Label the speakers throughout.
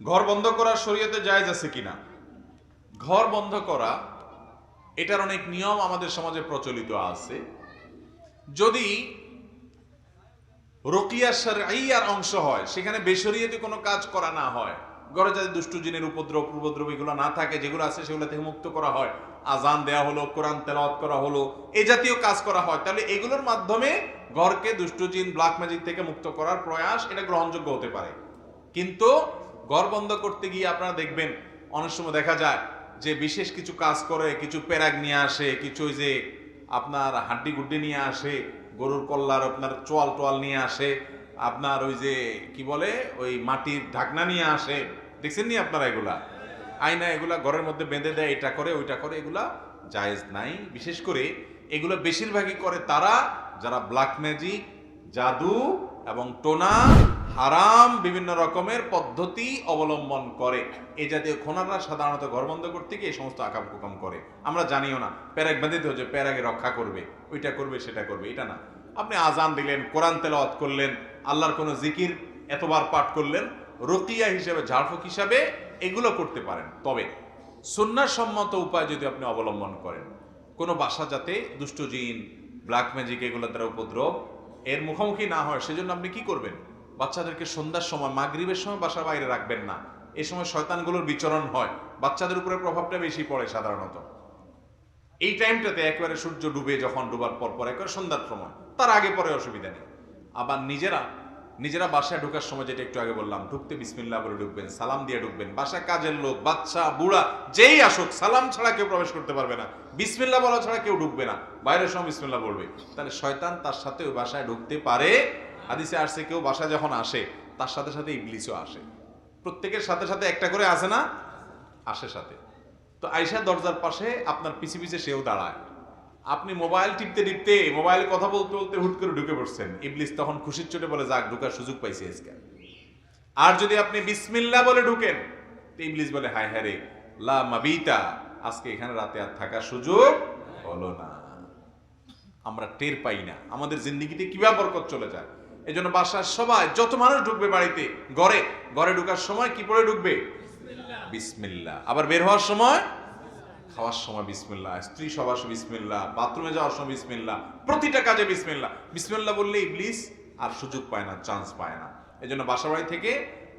Speaker 1: ঘর বন্ধ করা শরীয়তে জায়েজ আছে কিনা? ঘর বন্ধ করা, এটার অনেক নিয়ম আমাদের সমাজে প্রচলিত আছে। যদি রকিয়া আর অংশ হয়, সেখানে বেসরিয়েতে কোনো কাজ করা না হয়, ঘরে যাতে দুষ্টু জিনের উপদ্রব উপদ্রব এগুলো না থাকে, যেগুলো আছে সেগুলো থেকে মুক্ত করা হয়, আজান দেওয়া হলো, কোরআন তেলাওয়াত করা হলো, এ জাতীয় কাজ করা হয়, তাহলে এগুলোর মাধ্যমে ঘরকে দুষ্টু জিন, ব্ল্যাক ম্যাজিক থেকে মুক্ত করার প্রয়াস, এটা গ্রহণযোগ্য হতে পারে। কিন্তু ঘর বন্ধ করতে গিয়ে আপনারা দেখবেন অনেক সময় দেখা যায় যে বিশেষ কিছু কাজ করে, কিছু প্যারাগ নিয়ে আসে, কিছু ওই যে আপনার হাড্ডি গুড্ডি নিয়ে আসে, গরুর কল্লার আপনার চোয়াল টোয়াল নিয়ে আসে, আপনার ওই যে কি বলে, ওই মাটির ঢাকনা নিয়ে আসে। দেখছেন নি আপনারা এগুলা? আয়না এগুলা ঘরের মধ্যে বেঁধে দেয়, এটা করে, ওইটা করে, এগুলা জায়েজ নাই। বিশেষ করে এগুলো বেশিরভাগই করে তারা যারা ব্ল্যাক ম্যাজিক, জাদু এবং টোনা হারাম বিভিন্ন রকমের পদ্ধতি অবলম্বন করে। এ জাতীয় খোনারা সাধারণত ঘর বন্ধ করতে গিয়ে এই সমস্ত আকাম কুকাম করে। আমরা জানিও না, প্যারাগ বেঁধে হচ্ছে প্যারাগে রক্ষা করবে, ওইটা করবে, সেটা করবে, এটা না। আপনি আজান দিলেন, কোরআন তেলাওয়াত করলেন, আল্লাহর কোনো জিকির এতবার পাঠ করলেন, রকিয়া হিসেবে, ঝাড়ফুক হিসাবে এগুলো করতে পারেন। তবে সন্ন্যাসম্মত উপায় যদি আপনি অবলম্বন করেন, কোনো বাসা যাতে দুষ্ট জিন, ব্ল্যাক ম্যাজিক এগুলো দ্বারা উপদ্রব, এর মুখোমুখি না হয়, সেজন্য আপনি কি করবেন? বাচ্চাদেরকে সন্ধ্যার সময়, মাগরিবের সময় বাসার বাইরে রাখবেন না। এই সময় শয়তানগুলোর বিচরণ হয়। বাচ্চাদের উপরে প্রভাবটা বেশি পড়ে সাধারণত। এই টাইমটাতে একবারে সূর্য ডুবে যখন ডুবার পর পর একবারে সন্ধ্যার সময়, তার আগে পরে অসুবিধা নেই। আবার নিজেরা নিজেরা বাসায় ঢোকার সময় যেটা একটু আগে বললাম, ঢুকতে বিসমিল্লাহ বলে ঢুকবেন, সালাম দিয়ে ঢুকবেন। বাসায় কাজের লোক, বাচ্চা, বুড়া, যেই আসুক, সালাম ছাড়া কেউ প্রবেশ করতে পারবে না। বিসমিল্লাহ বলা ছাড়া কেউ ঢুকবে না। বাইরের সময় বিসমিল্লাহ বলবে। তাহলে শয়তান তার সাথে ওই বাসায় ঢুকতে পারে হাদিসে আসছে কেউ বাসা যখন আসে, তার সাথে সাথে ইবলিসও আসে। প্রত্যেকের সাথে সাথে একটা করে আসে না? আসে সাথে। তো আয়সা দরজার পাশে আপনার পিছে পিছে সেও দাঁড়ায়। আপনি মোবাইল টিপতে টিপতে মোবাইলে কথা বলতে বলতে হুট করে ঢুকে পড়ছেন। ইবলিস তখন খুশির চোটে বলে, যাক, ঢুকার সুযোগ পাইছে আজকে। আর যদি আপনি বিসমিল্লা বলে ঢুকেন, তো ইবলিস বলে, হায় হ্যাঁ রে, লা মাবিতা, আজকে এখানে রাতে আর থাকার সুযোগ হলো না। আমরা টের পাই না। আমাদের জিন্দিগিতে কীভাবে বরকত চলে যায়? এই জন্য বাসার সবাই যত মানুষ ঢুকবে বাড়িতে ঘরে ঘরে ঢুকার সময় কি পরে ঢুকবে? বিসমিল্লা আবার বের হওয়ার সময়? খাওয়ার সময় বিসমিল্লা স্ত্রী সবার সময় বিসমিল্লা বাথরুমে যাওয়ার সময় বিসমিল্লা প্রতিটা কাজে বিসমিল্লা বিসমিল্লা বললে ইবলিস আর সুযোগ পায় না চান্স পায় না। এই জন্য বাসা বাড়ি থেকে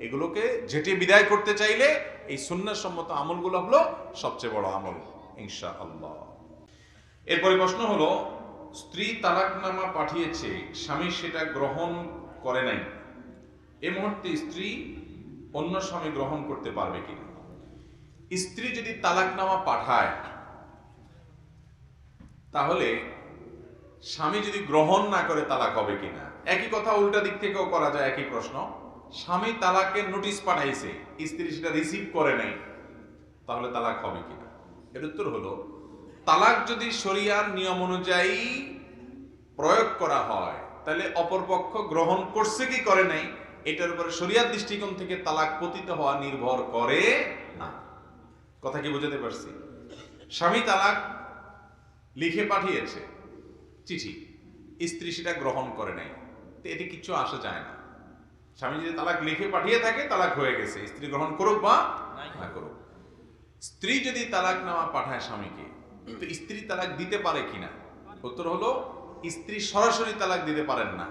Speaker 1: এগুলোকে ঝেঁটে বিদায় করতে চাইলে এই সুন্নার সম্মত আমলগুলো হলো সবচেয়ে বড় আমল ইনশা আল্লাহ এরপরে প্রশ্ন হলো স্ত্রী তালাকনামা পাঠিয়েছে, স্বামী সেটা গ্রহণ করে নাই। এ মুহূর্তে স্ত্রী অন্য স্বামী গ্রহণ করতে পারবে কিনা? স্ত্রী যদি তালাকনামা পাঠায়, তাহলে স্বামী যদি গ্রহণ না করে তালাক হবে কিনা? একই কথা উল্টা দিক থেকেও করা যায়, একই প্রশ্ন। স্বামী তালাকের নোটিশ পাঠাইছে, স্ত্রী সেটা রিসিভ করে নাই, তাহলে তালাক হবে কিনা? এর উত্তর হলো তালাক যদি শরিয়ার নিয়ম অনুযায়ী প্রয়োগ করা হয় তাহলে অপরপক্ষ গ্রহণ করছে কি করে নাই? এটার উপরে শরিয়ার দৃষ্টিকোণ থেকে তালাক পতিত হওয়া নির্ভর করে না। কথা কি বুঝাতে পারছি? স্বামী তালাক লিখে পাঠিয়েছে চিঠি স্ত্রী সেটা গ্রহণ করে নাই। তো এতে কিছু আসা যায় না। স্বামী যদি তালাক লিখে পাঠিয়ে থাকে তালাক হয়ে গেছে। স্ত্রী গ্রহণ করুক বা না করুক। স্ত্রী যদি তালাক নেওয়া পাঠায় স্বামীকে তো স্ত্রী তালাক দিতে পারে কিনা? উত্তর হলো, স্ত্রী সরাসরি তালাক দিতে পারেন না।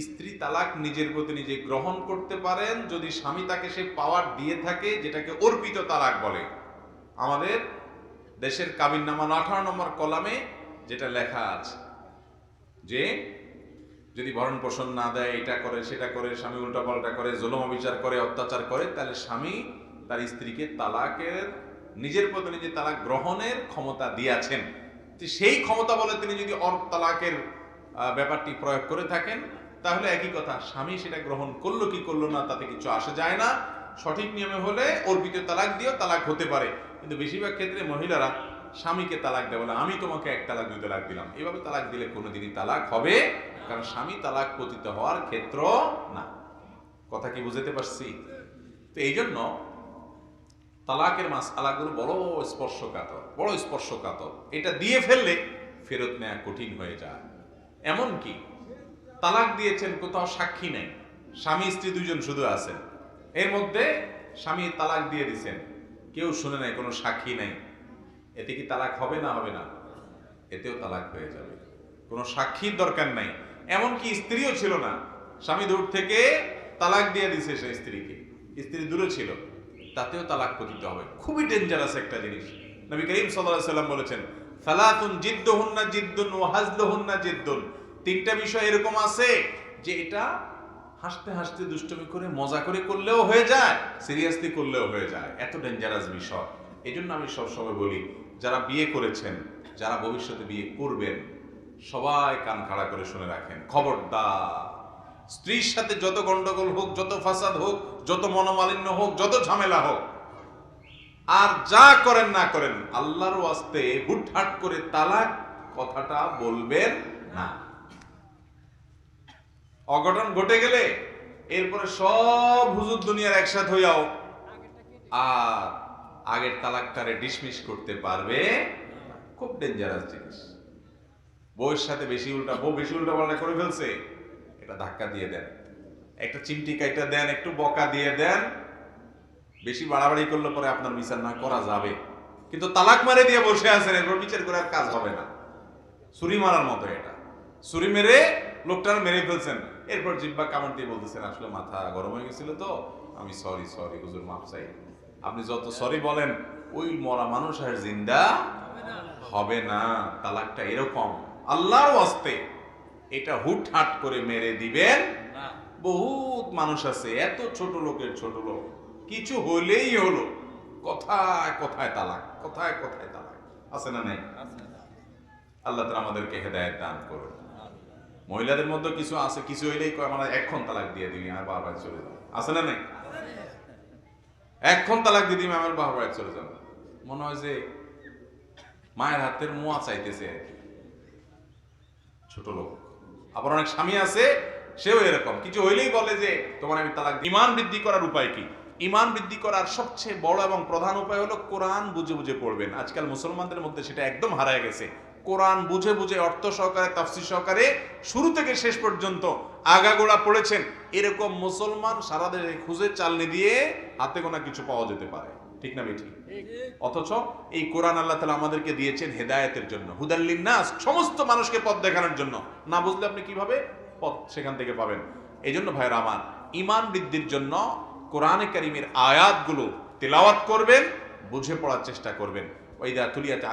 Speaker 1: স্ত্রী তালাক নিজের প্রতি নিজে গ্রহণ করতে পারেন যদি স্বামী তাকে সে পাওয়ার দিয়ে থাকে, যেটাকে অর্পিত তালাক বলে। আমাদের দেশের কাবিন নামা আঠারো নম্বর কলামে যেটা লেখা আছে যে, যদি ভরণ পোষণ না দেয়, এটা করে, সেটা করে, স্বামী উল্টা পাল্টা করে, জলম বিচার করে, অত্যাচার করে, তাহলে স্বামী তার স্ত্রীকে তালাকের নিজের প্রতি নিজে তালাক গ্রহণের ক্ষমতা দিয়েছেন সেই ক্ষমতা বলে তিনি যদি তালাকের ব্যাপারটি প্রয়োগ করে থাকেন, তাহলে একই কথা, স্বামী সেটা গ্রহণ করল কি করল না তাতে কিছু আসে যায় না। সঠিক নিয়মে হলে অর্পিত তালাক দিয়েও তালাক হতে পারে। কিন্তু বেশিরভাগ ক্ষেত্রে মহিলারা স্বামীকে তালাক দেয়, বলে, আমি তোমাকে এক তালাক, দুই তালাক দিলাম। এভাবে তালাক দিলে কোনোদিনই তালাক হবে, কারণ স্বামী তালাক পতিত হওয়ার ক্ষেত্র না। কথা কি বুঝতে পারছি? তো এই জন্য তালাকের মাস আলাগুলো বড় স্পর্শকাতর বড় স্পর্শকাতর। এটা দিয়ে ফেললে ফেরত নেওয়া কঠিন হয়ে যায়। এমন কি তালাক দিয়েছেন কোথাও সাক্ষী নেই, স্বামী স্ত্রী দুজন শুধু আছেন। এর মধ্যে স্বামী তালাক দিয়ে দিছেন, কেউ শুনে নাই, কোনো সাক্ষী নাই। এতে কি তালাক হবে না হবে না? এতেও তালাক হয়ে যাবে। কোনো সাক্ষীর দরকার নাই। এমনকি স্ত্রীও ছিল না। স্বামী দূর থেকে তালাক দিয়ে দিছে সেই স্ত্রীকে। স্ত্রী দূরে ছিল। তাতেও তালাক পতিত হবে। খুবই ডেঞ্জারাস একটা জিনিস। নবী করিম সাল্লাল্লাহু সাল্লাম বলেছেন ফালাতুন জিদ্দুহুন্না জিদ্দুন ওয়া হাজলুহুন্না জিদ্দুন। তিনটা বিষয় এরকম আছে যে এটা হাসতে হাসতে দুষ্টমি করে, মজা করে করলেও হয়ে যায় সিরিয়াসলি করলেও হয়ে যায়। এত ডেঞ্জারাস বিষয়। এই জন্য আমি সবসময় বলি, যারা বিয়ে করেছেন, যারা ভবিষ্যতে বিয়ে করবেন, সবাই কান খাড়া করে শুনে রাখেন। খবরদার। স্ত্রীর সাথে যত গন্ডগোল হোক, যত ফাসাদ হোক, যত মনোমালিন্য হোক, যত ঝামেলা হোক, আর যা করেন না করেন, আল্লাহর ওয়াস্তে হুটহাট করে তালাক কথাটা বলবেন না। অঘটন ঘটে গেলে এরপরে সব হুজুর দুনিয়ার একসাথ হইয়াও আর আগের তালাকটারে ডিসমিস করতে পারবে খুব ডেঞ্জারাস জিনিস। বউয়ের সাথে বেশি উল্টা বউ বেশি উল্টা পাল্টা করে ফেলছে। এটা ধাক্কা দিয়ে দেন। একটা চিমটি কাইটা দেন একটু বকা দিয়ে দেন। বেশি বাড়াবাড়ি করলে পরে আপনার বিচার না করা যাবে। কিন্তু তালাক মারে দিয়ে বসে আছেন এরপর বিচার করে আর কাজ হবে না। ছুরি মারার মতো এটা। ছুরি মেরে লোকটার মেরে ফেলছেন। এরপর জিব্বা কামড় দিয়ে বলতেছেন আসলে মাথা গরম হয়ে গেছিল তো। আমি সরি সরি হুজুর মাফ চাই। আপনি যত সরি বলেন ওই মরা মানুষ আর জিন্দা হবে না। তালাকটা এরকম। আল্লাহর ওয়াস্তে এটা হুটহাট করে মেরে দিবেন। বহুত মানুষ আছে এত ছোট লোকের ছোট লোক। কিছু হলেই হলো। কথায় কথায় তালাক কথায় কথায় তালাক। আছে না নাই? আল্লাহ তালা আমাদেরকে হেদায়ত দান করুন। মহিলাদের মধ্যে কিছু আছে কিছু হইলেই কয় আমরা এখন তালাক দিয়ে দিবি আমার বাবা চলে যাব। আছে না নাই? এখন তালাক দিয়ে দিবি আমার বাবা চলে যাব। মনে হয় যে মায়ের হাতের মোয়া চাইতেছে আর কি। ছোট লোক। আবার অনেক স্বামী আছে, সেও এরকম। কিছু হইলেই বলে যে, তোমার আমি তালাক ইমান বৃদ্ধি করার উপায় কি? ইমান বৃদ্ধি করার সবচেয়ে বড় এবং প্রধান উপায় হলো কোরআন বুঝে বুঝে পড়বেন। আজকাল মুসলমানদের মধ্যে সেটা একদম হারায় গেছে। কোরআন বুঝে বুঝে, অর্থ সহকারে, তাফসির সহকারে শুরু থেকে শেষ পর্যন্ত আগাগোড়া পড়েছেন। এরকম মুসলমান সারা দেশে খুঁজে চালনি দিয়ে হাতে গোনা কিছু পাওয়া যেতে পারে। ঠিক না বেঠি অথচ এই কোরআন আল্লাহ তালা আমাদেরকে দিয়েছেন হেদায়তের জন্য। হুদাল্লিন নাস সমস্ত মানুষকে পথ দেখানোর জন্য। না বুঝলে আপনি কীভাবে? পথ সেখান থেকে পাবেন। এই জন্য ভাইয়ের আমার ইমান বৃদ্ধির জন্য কোরআনে কারিমের আয়াতগুলো তেলাওয়াত করবেন বুঝে পড়ার চেষ্টা করবেন। ওইদা তুলিয়াত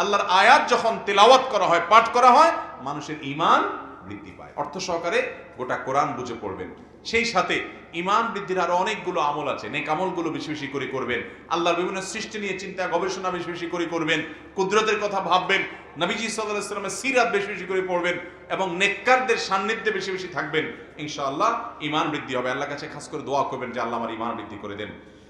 Speaker 1: আল্লাহর আয়াত যখন তেলাওয়াত করা হয় পাঠ করা হয় মানুষের ঈমান বৃদ্ধি পায়। অর্থ সহকারে গোটা কোরআন বুঝে পড়বেন। সেই সাথে ইমান বৃদ্ধির আরও অনেকগুলো আমল আছে, নেক আমলগুলো বেশি বেশি করে করবেন, আল্লাহর বিভিন্ন সৃষ্টি নিয়ে চিন্তা, গবেষণা বেশি বেশি করে করবেন, কুদরতের কথা ভাববেন, নবীজি সাল্লাহ ইসলামের সিরাত বেশি বেশি করে পড়বেন এবং নেককারদের সান্নিধ্যে বেশি বেশি থাকবেন, ইনশাআল্লাহ ইমান বৃদ্ধি হবে। আল্লাহ কাছে খাস করে দোয়া করবেন যে আল্লাহ আমার ইমান বৃদ্ধি করে দেন।